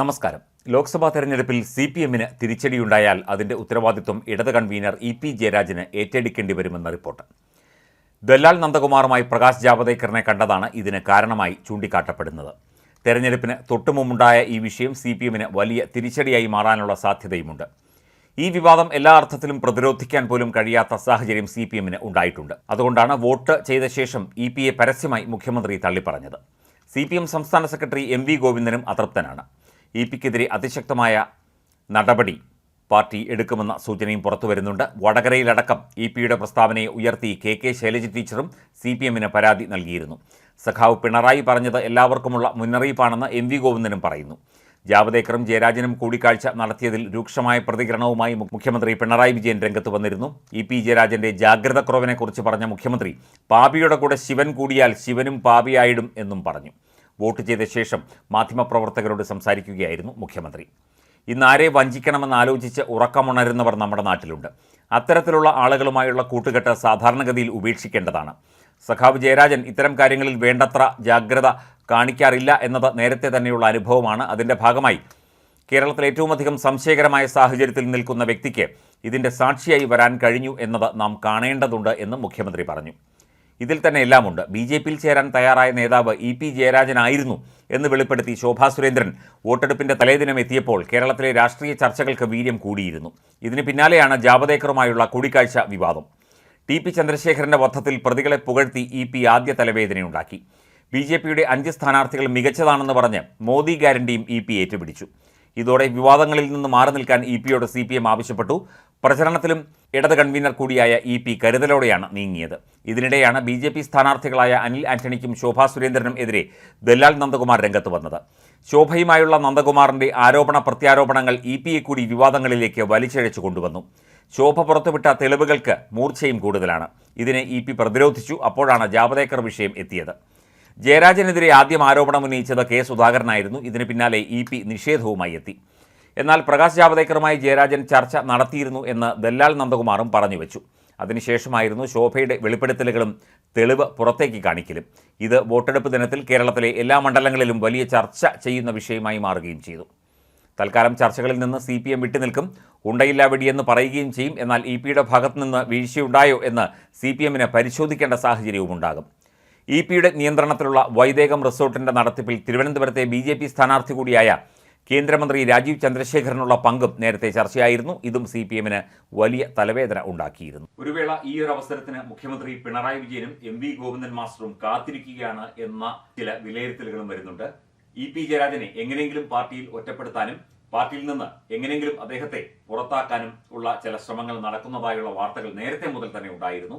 നമസ്കാരം. ലോക്സഭാ തെരഞ്ഞെടുപ്പിൽ C P എമ്മിന് തിരിച്ചടിയുണ്ടായാൽ അതിന്റെ ഉത്തരവാദിത്വം ഇടത് കൺവീനർ ഇ പി ജയരാജന് ഏറ്റെടുക്കേണ്ടി വരുമെന്ന റിപ്പോർട്ട്. ദല്ലാൽ നന്ദകുമാറുമായി പ്രകാശ് ജാവദേക്കറിനെ കണ്ടതാണ് ഇതിന് കാരണമായി ചൂണ്ടിക്കാട്ടപ്പെടുന്നത്. തെരഞ്ഞെടുപ്പിന് തൊട്ടുമുമ്പുണ്ടായ ഈ വിഷയം സി പി എമ്മിന് വലിയ തിരിച്ചടിയായി മാറാനുള്ള സാധ്യതയുമുണ്ട്. ഈ വിവാദം എല്ലാ അർത്ഥത്തിലും പ്രതിരോധിക്കാൻ പോലും കഴിയാത്ത സാഹചര്യം സി പി എമ്മിന് ഉണ്ടായിട്ടുണ്ട്. അതുകൊണ്ടാണ് വോട്ട് ചെയ്ത ശേഷം ഇ പി എ പരസ്യമായി മുഖ്യമന്ത്രി തള്ളിപ്പറഞ്ഞത്. സി പി എം സംസ്ഥാന സെക്രട്ടറി എം വി ഗോവിന്ദനും അതൃപ്തനാണ്. ഇ പിക്കെതിരെ അതിശക്തമായ നടപടി പാർട്ടി എടുക്കുമെന്ന സൂചനയും പുറത്തു വരുന്നുണ്ട്. വടകരയിലടക്കം ഇ പിയുടെ പ്രസ്താവനയെ ഉയർത്തി കെ കെ ശൈലജ ടീച്ചറും സി പി എമ്മിന് പരാതി നൽകിയിരുന്നു. സഖാവ് പിണറായി പറഞ്ഞത് എല്ലാവർക്കുമുള്ള മുന്നറിയിപ്പാണെന്ന് എം വി ഗോവിന്ദനും പറയുന്നു. ജാവദേക്കറും ജയരാജനും കൂടിക്കാഴ്ച നടത്തിയതിൽ രൂക്ഷമായ പ്രതികരണവുമായി മുഖ്യമന്ത്രി പിണറായി വിജയൻ രംഗത്ത് വന്നിരുന്നു. ഇ പി ജയരാജന്റെ ജാഗ്രത കുറവിനെക്കുറിച്ച് പറഞ്ഞ മുഖ്യമന്ത്രി പാപിയുടെ കൂടെ ശിവൻ കൂടിയാൽ ശിവനും പാപിയായിടും എന്നും പറഞ്ഞു. വോട്ട് ചെയ്ത ശേഷം മാധ്യമപ്രവർത്തകരോട് സംസാരിക്കുകയായിരുന്നു മുഖ്യമന്ത്രി. ഇന്ന് ആരെ വഞ്ചിക്കണമെന്ന് ആലോചിച്ച് ഉറക്കമുണരുന്നവർ നമ്മുടെ നാട്ടിലുണ്ട്. അത്തരത്തിലുള്ള ആളുകളുമായുള്ള കൂട്ടുകെട്ട് സാധാരണഗതിയിൽ ഉപേക്ഷിക്കേണ്ടതാണ്. സഖാവ് ജയരാജൻ ഇത്തരം കാര്യങ്ങളിൽ വേണ്ടത്ര ജാഗ്രത കാണിക്കാറില്ല എന്നത് നേരത്തെ തന്നെയുള്ള അനുഭവമാണ്. അതിന്റെ ഭാഗമായി കേരളത്തിൽ ഏറ്റവും അധികം സംശയകരമായ സാഹചര്യത്തിൽ നിൽക്കുന്ന വ്യക്തിക്ക് ഇതിന്റെ സാക്ഷിയായി വരാൻ കഴിഞ്ഞു എന്നത് നാം കാണേണ്ടതുണ്ട് എന്ന് മുഖ്യമന്ത്രി പറഞ്ഞു. ഇതിൽ തന്നെ എല്ലാമുണ്ട്. ബി ജെ പിയിൽ ചേരാൻ തയ്യാറായ നേതാവ് ഇ പി ജയരാജനായിരുന്നു എന്ന് വെളിപ്പെടുത്തി ശോഭാ സുരേന്ദ്രൻ വോട്ടെടുപ്പിന്റെ തലേദിനം എത്തിയപ്പോൾ കേരളത്തിലെ രാഷ്ട്രീയ ചർച്ചകൾക്ക് വീര്യം കൂടിയിരുന്നു. ഇതിന് പിന്നാലെയാണ് ജാവദേക്കറുമായുള്ള കൂടിക്കാഴ്ച വിവാദം. ടി പി ചന്ദ്രശേഖരന്റെ വധത്തിൽ പ്രതികളെ പുകഴ്ത്തി ഇ പി ആദ്യ തലവേദനയുണ്ടാക്കി. ബി ജെ പിയുടെ അഞ്ച് സ്ഥാനാർത്ഥികൾ മികച്ചതാണെന്ന് പറഞ്ഞ് മോദി ഗ്യാരണ്ടിയും ഇ പി ഏറ്റുപിടിച്ചു ഇതോടെ വിവാദങ്ങളിൽ നിന്ന് മാറി നിൽക്കാൻ ഇ പിയോട് സി പി എം ആവശ്യപ്പെട്ടു. പ്രചരണത്തിലും ഇടത് കൺവീനർ കൂടിയായ ഇ പി കരുതലോടെയാണ് നീങ്ങിയത്. ഇതിനിടെയാണ് ബി ജെ പി സ്ഥാനാർത്ഥികളായ അനിൽ ആന്റണിക്കും ശോഭാ സുരേന്ദ്രനും എതിരെ ദല്ലാൽ നന്ദകുമാർ രംഗത്ത് വന്നത്. ശോഭയുമായുള്ള നന്ദകുമാറിന്റെ ആരോപണ പ്രത്യാരോപണങ്ങൾ ഇ പിയെ കൂടി വിവാദങ്ങളിലേക്ക് വലിച്ചിഴച്ചു കൊണ്ടുവന്നു. ശോഭ പുറത്തുവിട്ട തെളിവുകൾക്ക് മൂർച്ചയും കൂടുതലാണ്. ഇതിനെ ഇ പി പ്രതിരോധിച്ചു അപ്പോഴാണ് ജാവദേക്കർ വിഷയം എത്തിയത്. ജയരാജനെതിരെ ആദ്യം ആരോപണം ഉന്നയിച്ചത് കെ സുധാകരനായിരുന്നു. ഇതിന് പിന്നാലെ ഇ പി നിഷേധവുമായി എത്തി. എന്നാൽ പ്രകാശ് ജാവദേക്കറുമായി ജയരാജൻ ചർച്ച നടത്തിയിരുന്നു എന്ന് ദല്ലാൽ നന്ദകുമാറും പറഞ്ഞു വെച്ചു അതിനുശേഷമായിരുന്നു ശോഭയുടെ വെളിപ്പെടുത്തലുകളും തെളിവ് പുറത്തേക്ക് കാണിക്കലും. ഇത് വോട്ടെടുപ്പ് ദിനത്തിൽ കേരളത്തിലെ എല്ലാ മണ്ഡലങ്ങളിലും വലിയ ചർച്ച ചെയ്യുന്ന വിഷയമായി മാറുകയും ചെയ്തു. തൽക്കാലം ചർച്ചകളിൽ നിന്ന് സി പി എം വിട്ടുനിൽക്കും ഉണ്ടയില്ല വെടിയെന്ന് പറയുകയും ചെയ്യും. എന്നാൽ ഇ പിയുടെ ഭാഗത്തു നിന്ന് വീഴ്ചയുണ്ടായോ എന്ന് സി പി എമ്മിന് പരിശോധിക്കേണ്ട സാഹചര്യവും ഉണ്ടാകും. ഇ പിയുടെ നിയന്ത്രണത്തിലുള്ള വൈദേകം റിസോർട്ടിന്റെ നടത്തിപ്പിൽ തിരുവനന്തപുരത്തെ ബി ജെ പി സ്ഥാനാർത്ഥി കൂടിയായ കേന്ദ്രമന്ത്രി രാജീവ് ചന്ദ്രശേഖരനുള്ള പങ്കും നേരത്തെ ചർച്ചയായിരുന്നു. ഇതും സി പി എമ്മിന് വലിയ തലവേദന ഉണ്ടാക്കിയിരുന്നു. ഒരു വേള ഈ ഒരു അവസരത്തിന് മുഖ്യമന്ത്രി പിണറായി വിജയനും എം വി ഗോവിന്ദൻ മാസ്റ്ററും കാത്തിരിക്കുകയാണ് എന്ന ചില വിലയിരുത്തലുകളും വരുന്നുണ്ട്. ഇ പി ജയരാജനെ എങ്ങനെയെങ്കിലും പാർട്ടിയിൽ ഒറ്റപ്പെടുത്താനും പാർട്ടിയിൽ നിന്ന് എങ്ങനെയെങ്കിലും അദ്ദേഹത്തെ പുറത്താക്കാനും ഉള്ള ചില ശ്രമങ്ങൾ നടക്കുന്നതായുള്ള വാർത്തകൾ നേരത്തെ മുതൽ തന്നെ ഉണ്ടായിരുന്നു.